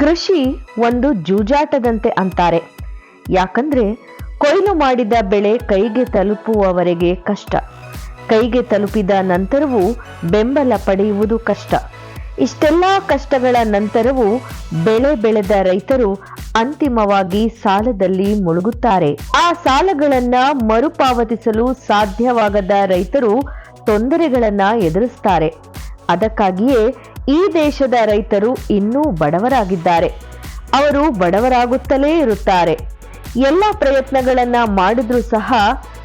ಕೃಷಿ ಒಂದು ಜೂಜಾಟದಂತೆ ಅಂತಾರೆ. ಯಾಕಂದ್ರೆ ಕೊಯ್ಲು ಮಾಡಿದ ಬೆಳೆ ಕೈಗೆ ತಲುಪುವವರೆಗೆ ಕಷ್ಟ. ಕೈಗೆ ತಲುಪಿದ ನಂತರವೂ ಬೆಂಬಲ ಪಡೆಯುವುದು ಕಷ್ಟ. ಇಷ್ಟೆಲ್ಲ ಕಷ್ಟಗಳ ನಂತರವೂ ಬೆಳೆ ಬೆಳೆದ ರೈತರು ಅಂತಿಮವಾಗಿ ಸಾಲದಲ್ಲಿ ಮುಳುಗುತ್ತಾರೆ. ಆ ಸಾಲಗಳನ್ನ ಮರುಪಾವತಿಸಲು ಸಾಧ್ಯವಾಗದ ರೈತರು ತೊಂದರೆಗಳನ್ನ ಎದುರಿಸ್ತಾರೆ. ಅದಕ್ಕಾಗಿಯೇ ಈ ದೇಶದ ರೈತರು ಇನ್ನೂ ಬಡವರಾಗಿದ್ದಾರೆ. ಅವರು ಬಡವರಾಗುತ್ತಲೇ ಇರುತ್ತಾರೆ. ಎಲ್ಲ ಪ್ರಯತ್ನಗಳನ್ನು ಮಾಡಿದ್ರೂ ಸಹ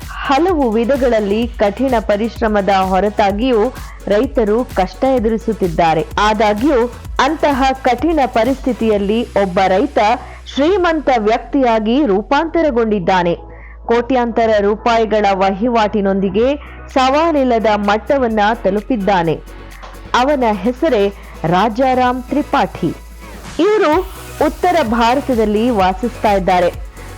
ಹಲವು ವಿಧಗಳಲ್ಲಿ ಕಠಿಣ ಪರಿಶ್ರಮದ ಹೊರತಾಗಿಯೂ ರೈತರು ಕಷ್ಟ ಎದುರಿಸುತ್ತಿದ್ದಾರೆ. ಆದಾಗ್ಯೂ ಅಂತಹ ಕಠಿಣ ಪರಿಸ್ಥಿತಿಯಲ್ಲಿ ಒಬ್ಬ ರೈತ ಶ್ರೀಮಂತ ವ್ಯಕ್ತಿಯಾಗಿ ರೂಪಾಂತರಗೊಂಡಿದ್ದಾನೆ. ಕೋಟ್ಯಾಂತರ ರೂಪಾಯಿಗಳ ವಹಿವಾಟಿನೊಂದಿಗೆ ಸವಾಲಿಲ್ಲದ ಮಟ್ಟವನ್ನ ತಲುಪಿದ್ದಾನೆ. ಅವನ ಹೆಸರೇ ರಾಜಾರಾಮ್ ತ್ರಿಪಾಠಿ. ಇವರು ಉತ್ತರ ಭಾರತದಲ್ಲಿ ವಾಸಿಸ್ತಾ ಇದ್ದಾರೆ.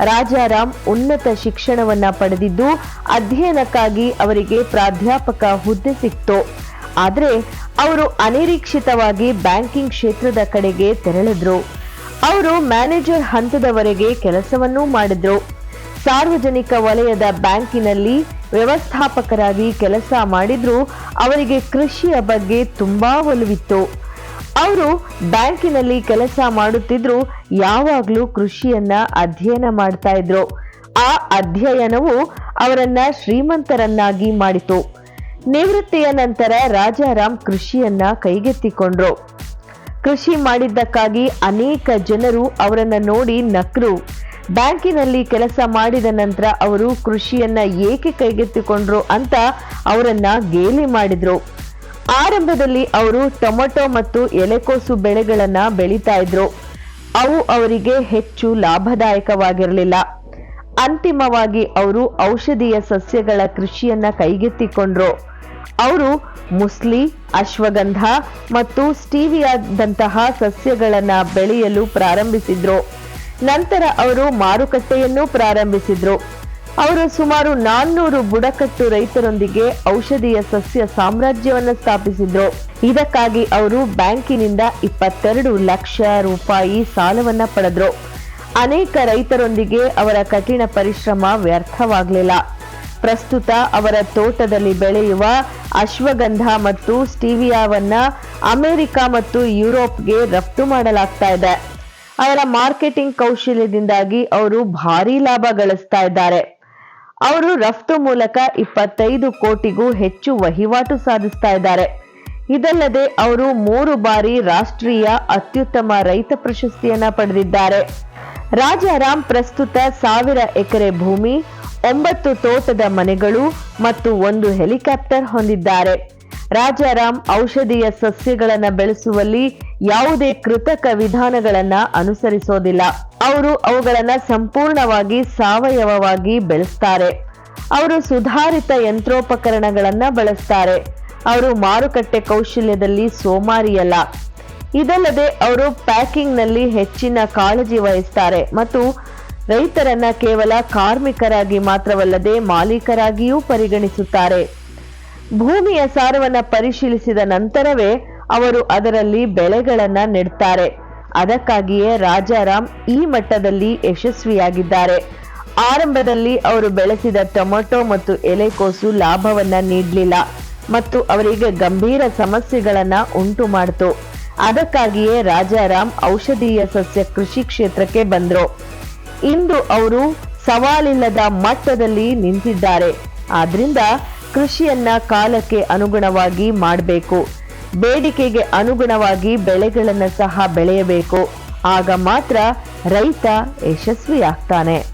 ರಾಜಾರಾಮ್ ಉನ್ನತ ಶಿಕ್ಷಣವನ್ನ ಪಡೆದಿದ್ದು ಅಧ್ಯಯನಕ್ಕಾಗಿ ಅವರಿಗೆ ಪ್ರಾಧ್ಯಾಪಕ ಹುದ್ದೆ ಸಿಕ್ತು. ಆದರೆ ಅವರು ಅನಿರೀಕ್ಷಿತವಾಗಿ ಬ್ಯಾಂಕಿಂಗ್ ಕ್ಷೇತ್ರದ ಕಡೆಗೆ ತೆರಳಿದ್ರು. ಅವರು ಮ್ಯಾನೇಜರ್ ಹಂತದವರೆಗೆ ಕೆಲಸವನ್ನೂ ಮಾಡಿದ್ರು. ಸಾರ್ವಜನಿಕ ವಲಯದ ಬ್ಯಾಂಕಿನಲ್ಲಿ ವ್ಯವಸ್ಥಾಪಕರಾಗಿ ಕೆಲಸ ಮಾಡಿದ್ರು ಅವರಿಗೆ ಕೃಷಿಯ ಬಗ್ಗೆ ತುಂಬಾ ಒಲವಿತ್ತು. ಅವರು ಬ್ಯಾಂಕಿನಲ್ಲಿ ಕೆಲಸ ಮಾಡುತ್ತಿದ್ರು ಯಾವಾಗ್ಲೂ ಕೃಷಿಯನ್ನ ಅಧ್ಯಯನ ಮಾಡ್ತಾ ಇದ್ರು. ಆ ಅಧ್ಯಯನವು ಅವರನ್ನ ಶ್ರೀಮಂತರನ್ನಾಗಿ ಮಾಡಿತು. ನಿವೃತ್ತಿಯ ನಂತರ ರಾಜಾರಾಮ್ ಕೃಷಿಯನ್ನ ಕೈಗೆತ್ತಿಕೊಂಡ್ರು. ಕೃಷಿ ಮಾಡಿದ್ದಕ್ಕಾಗಿ ಅನೇಕ ಜನರು ಅವರನ್ನ ನೋಡಿ ನಕ್ರು. ಬ್ಯಾಂಕಿನಲ್ಲಿ ಕೆಲಸ ಮಾಡಿದ ನಂತರ ಅವರು ಕೃಷಿಯನ್ನ ಏಕೆ ಕೈಗೆತ್ತಿಕೊಂಡ್ರು ಅಂತ ಅವರನ್ನ ಗೇಲಿ ಮಾಡಿದ್ರು. ಆರಂಭದಲ್ಲಿ ಅವರು ಟೊಮೆಟೊ ಮತ್ತು ಎಲೆಕೋಸು ಬೆಳೆಗಳನ್ನ ಬೆಳೀತಾ ಇದ್ರು. ಅವು ಅವರಿಗೆ ಹೆಚ್ಚು ಲಾಭದಾಯಕವಾಗಿರಲಿಲ್ಲ. ಅಂತಿಮವಾಗಿ ಅವರು ಔಷಧೀಯ ಸಸ್ಯಗಳ ಕೃಷಿಯನ್ನ ಕೈಗೆತ್ತಿಕೊಂಡ್ರು. ಅವರು ಮುಸ್ಲಿ, ಅಶ್ವಗಂಧ ಮತ್ತು ಸ್ಟೀವಿಯಾದಂತಹ ಸಸ್ಯಗಳನ್ನ ಬೆಳೆಯಲು ಪ್ರಾರಂಭಿಸಿದ್ರು. ನಂತರ ಅವರು ಮಾರುಕಟ್ಟೆಯನ್ನು ಪ್ರಾರಂಭಿಸಿದ್ರು. ಅವರು ಸುಮಾರು ನಾನ್ನೂರು ಬುಡಕಟ್ಟು ರೈತರೊಂದಿಗೆ ಔಷಧೀಯ ಸಸ್ಯ ಸಾಮ್ರಾಜ್ಯವನ್ನು ಸ್ಥಾಪಿಸಿದ್ರು. ಇದಕ್ಕಾಗಿ ಅವರು ಬ್ಯಾಂಕಿನಿಂದ ಇಪ್ಪತ್ತೆರಡು ಲಕ್ಷ ರೂಪಾಯಿ ಸಾಲವನ್ನ ಪಡೆದ್ರು. ಅನೇಕ ರೈತರೊಂದಿಗೆ ಅವರ ಕಠಿಣ ಪರಿಶ್ರಮ ವ್ಯರ್ಥವಾಗಲಿಲ್ಲ. ಪ್ರಸ್ತುತ ಅವರ ತೋಟದಲ್ಲಿ ಬೆಳೆಯುವ ಅಶ್ವಗಂಧ ಮತ್ತು ಸ್ಟೀವಿಯಾವನ್ನ ಅಮೆರಿಕ ಮತ್ತು ಯುರೋಪ್ಗೆ ರಫ್ತು ಮಾಡಲಾಗ್ತಾ ಇದೆ. ಅವರ ಮಾರ್ಕೆಟಿಂಗ್ ಕೌಶಲ್ಯದಿಂದಾಗಿ ಅವರು ಭಾರಿ ಲಾಭ ಗಳಿಸ್ತಾ ಇದ್ದಾರೆ. ಅವರು ರಫ್ತು ಮೂಲಕ ಇಪ್ಪತ್ತೈದು ಕೋಟಿಗೂ ಹೆಚ್ಚು ವಹಿವಾಟು ಸಾಧಿಸ್ತಾ ಇದ್ದಾರೆ. ಇದಲ್ಲದೆ ಅವರು ಮೂರು ಬಾರಿ ರಾಷ್ಟ್ರೀಯ ಅತ್ಯುತ್ತಮ ರೈತ ಪ್ರಶಸ್ತಿಯನ್ನ ಪಡೆದಿದ್ದಾರೆ. ರಾಜಾರಾಮ್ ಪ್ರಸ್ತುತ ಸಾವಿರ ಎಕರೆ ಭೂಮಿ, ಒಂಬತ್ತು ತೋಟದ ಮನೆಗಳು ಮತ್ತು ಒಂದು ಹೆಲಿಕಾಪ್ಟರ್ ಹೊಂದಿದ್ದಾರೆ. ರಾಜಾರಾಮ್ ಔಷಧೀಯ ಸಸ್ಯಗಳನ್ನು ಬೆಳೆಸುವಲ್ಲಿ ಯಾವುದೇ ಕೃತಕ ವಿಧಾನಗಳನ್ನು ಅನುಸರಿಸೋದಿಲ್ಲ. ಅವರು ಅವುಗಳನ್ನು ಸಂಪೂರ್ಣವಾಗಿ ಸಾವಯವವಾಗಿ ಬೆಳೆಸ್ತಾರೆ. ಅವರು ಸುಧಾರಿತ ಯಂತ್ರೋಪಕರಣಗಳನ್ನು ಬಳಸ್ತಾರೆ. ಅವರು ಮಾರುಕಟ್ಟೆ ಕೌಶಲ್ಯದಲ್ಲಿ ಸೋಮಾರಿಯಲ್ಲ. ಇದಲ್ಲದೆ ಅವರು ಪ್ಯಾಕಿಂಗ್ನಲ್ಲಿ ಹೆಚ್ಚಿನ ಕಾಳಜಿ ವಹಿಸ್ತಾರೆ ಮತ್ತು ರೈತರನ್ನ ಕೇವಲ ಕಾರ್ಮಿಕರಾಗಿ ಮಾತ್ರವಲ್ಲದೆ ಮಾಲೀಕರಾಗಿಯೂ ಪರಿಗಣಿಸುತ್ತಾರೆ. ಭೂಮಿಯ ಸಾರವನ್ನ ಪರಿಶೀಲಿಸಿದ ನಂತರವೇ ಅವರು ಅದರಲ್ಲಿ ಬೆಳೆಗಳನ್ನ ನೆಡ್ತಾರೆ. ಅದಕ್ಕಾಗಿಯೇ ರಾಜಾರಾಮ್ ಈ ಮಟ್ಟದಲ್ಲಿ ಯಶಸ್ವಿಯಾಗಿದ್ದಾರೆ. ಆರಂಭದಲ್ಲಿ ಅವರು ಬೆಳೆಸಿದ ಟೊಮೆಟೊ ಮತ್ತು ಎಲೆಕೋಸು ಲಾಭವನ್ನ ನೀಡಲಿಲ್ಲ ಮತ್ತು ಅವರಿಗೆ ಗಂಭೀರ ಸಮಸ್ಯೆಗಳನ್ನ ಉಂಟು ಮಾಡಿತು ಅದಕ್ಕಾಗಿಯೇ ರಾಜಾರಾಮ್ ಔಷಧೀಯ ಸಸ್ಯ ಕೃಷಿ ಕ್ಷೇತ್ರಕ್ಕೆ ಬಂದ್ರು. ಇಂದು ಅವರು ಸವಾಲಿಲ್ಲದ ಮಟ್ಟದಲ್ಲಿ ನಿಂತಿದ್ದಾರೆ. ಆದ್ರಿಂದ ಕೃಷಿಯನ್ನ ಕಾಲಕ್ಕೆ ಅನುಗುಣವಾಗಿ ಮಾಡಬೇಕು. ಬೇಡಿಕೆಗೆ ಅನುಗುಣವಾಗಿ ಬೆಳೆಗಳನ್ನು ಸಹ ಬೆಳೆಯಬೇಕು. ಆಗ ಮಾತ್ರ ರೈತ ಯಶಸ್ವಿಯಾಗ್ತಾನೆ.